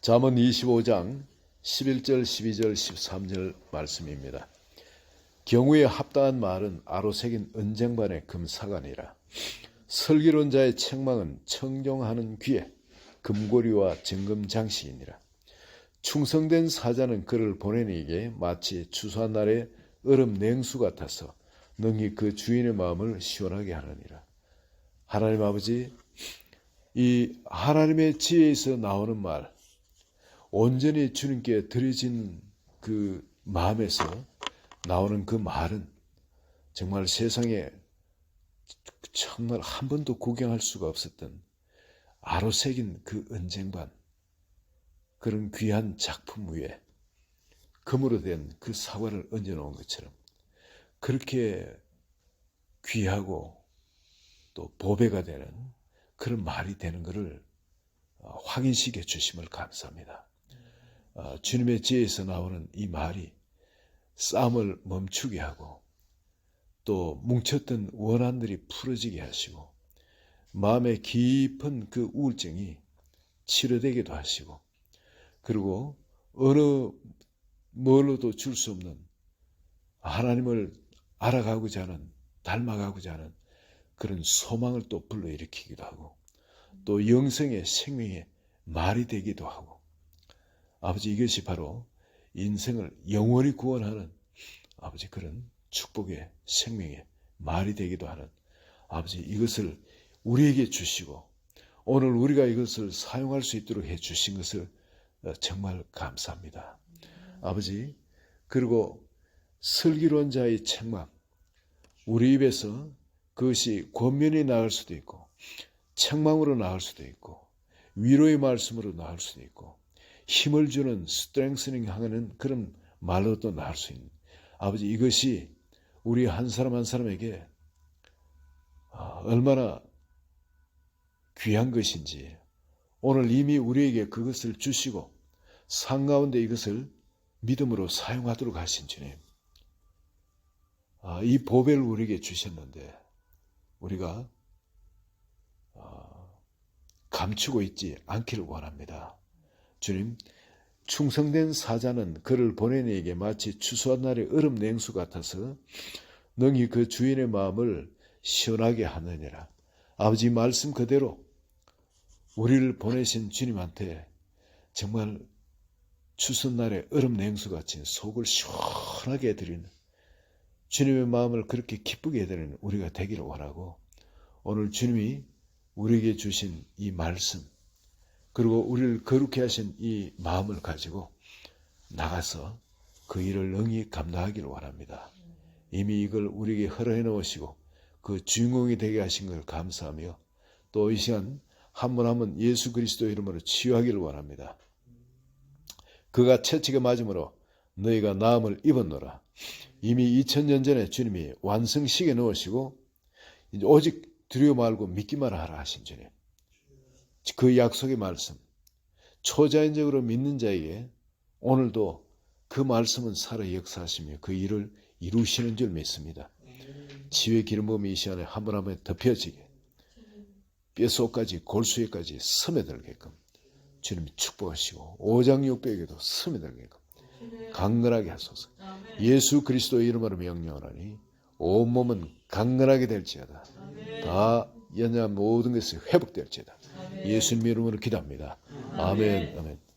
잠언 25장 11절, 12절, 13절 말씀입니다. 경우에 합당한 말은 아로새긴 은쟁반의 금사관이라. 설기론 자의 책망은 청정하는 귀에 금고리와 정금장식이니라. 충성된 사자는 그를 보내니에게 마치 추수한 날의 얼음 냉수 같아서 능히 그 주인의 마음을 시원하게 하느니라. 하나님 아버지, 이 하나님의 지혜에서 나오는 말, 온전히 주님께 드려진 그 마음에서 나오는 그 말은 정말 세상에 정말 한 번도 구경할 수가 없었던 아로새긴 그 은쟁반 그런 귀한 작품 위에 금으로 된 그 사과를 얹어 놓은 것처럼 그렇게 귀하고 또 보배가 되는 그런 말이 되는 것을 어, 확인시켜 주심을 감사합니다. 어, 주님의 지혜에서 나오는 이 말이 싸움을 멈추게 하고 또 뭉쳤던 원한들이 풀어지게 하시고 마음의 깊은 그 우울증이 치료되기도 하시고 그리고 어느 뭘로도 줄 수 없는 하나님을 알아가고자 하는 닮아가고자 하는 그런 소망을 또 불러일으키기도 하고 또 영성의 생명의 말이 되기도 하고 아버지 이것이 바로 인생을 영원히 구원하는 아버지 그런 축복의 생명의 말이 되기도 하는 아버지 이것을 우리에게 주시고 오늘 우리가 이것을 사용할 수 있도록 해 주신 것을 어, 정말 감사합니다. 아버지 그리고 슬기론자의 책망 우리 입에서 그것이 권면이 나올 수도 있고 책망으로 나올 수도 있고 위로의 말씀으로 나올 수도 있고 힘을 주는 스트렝스닝 하는 그런 말로도 나올 수 있는 아버지 이것이 우리 한 사람 한 사람에게 아, 얼마나 귀한 것인지 오늘 이미 우리에게 그것을 주시고 상 가운데 이것을 믿음으로 사용하도록 하신 주님. 아, 이 보배를 우리에게 주셨는데 우리가 아, 감추고 있지 않기를 원합니다. 주님, 충성된 사자는 그를 보낸 이에게 마치 추수한 날의 얼음 냉수 같아서 능히 그 주인의 마음을 시원하게 하느니라. 아버지 말씀 그대로 우리를 보내신 주님한테 정말 추수날의 얼음 냉수 같이 속을 시원하게 해드리는 주님의 마음을 그렇게 기쁘게 해드리는 우리가 되기를 원하고 오늘 주님이 우리에게 주신 이 말씀 그리고 우리를 거룩해 하신 이 마음을 가지고 나가서 그 일을 능히 감당하기를 원합니다. 이미 이걸 우리에게 허락해 놓으시고 그 주인공이 되게 하신 걸 감사하며 또 이 시간 한 번 한 번 예수 그리스도 이름으로 치유하기를 원합니다. 그가 채찍에 맞음으로 너희가 나음을 입었노라. 이미 2000년 전에 주님이 완성식에 넣으시고 오직 두려워 말고 믿기만 하라 하신 주님. 그 약속의 말씀. 초자연적으로 믿는 자에게 오늘도 그 말씀은 살아 역사하시며 그 일을 이루시는 줄 믿습니다. 지혜 기름 부음이 이 시간에 한 번 한 번 덮여지게 뼛속까지 골수에까지 스며들게끔 주님이 축복하시고 오장육백에도 스며들게끔 강건하게 하소서. 예수 그리스도 이름으로 명령하니 온몸은 강건하게 될지어다. 다 연약 모든 것이 회복될지어다. 예수님 이름으로 기도합니다. 아멘. 아멘.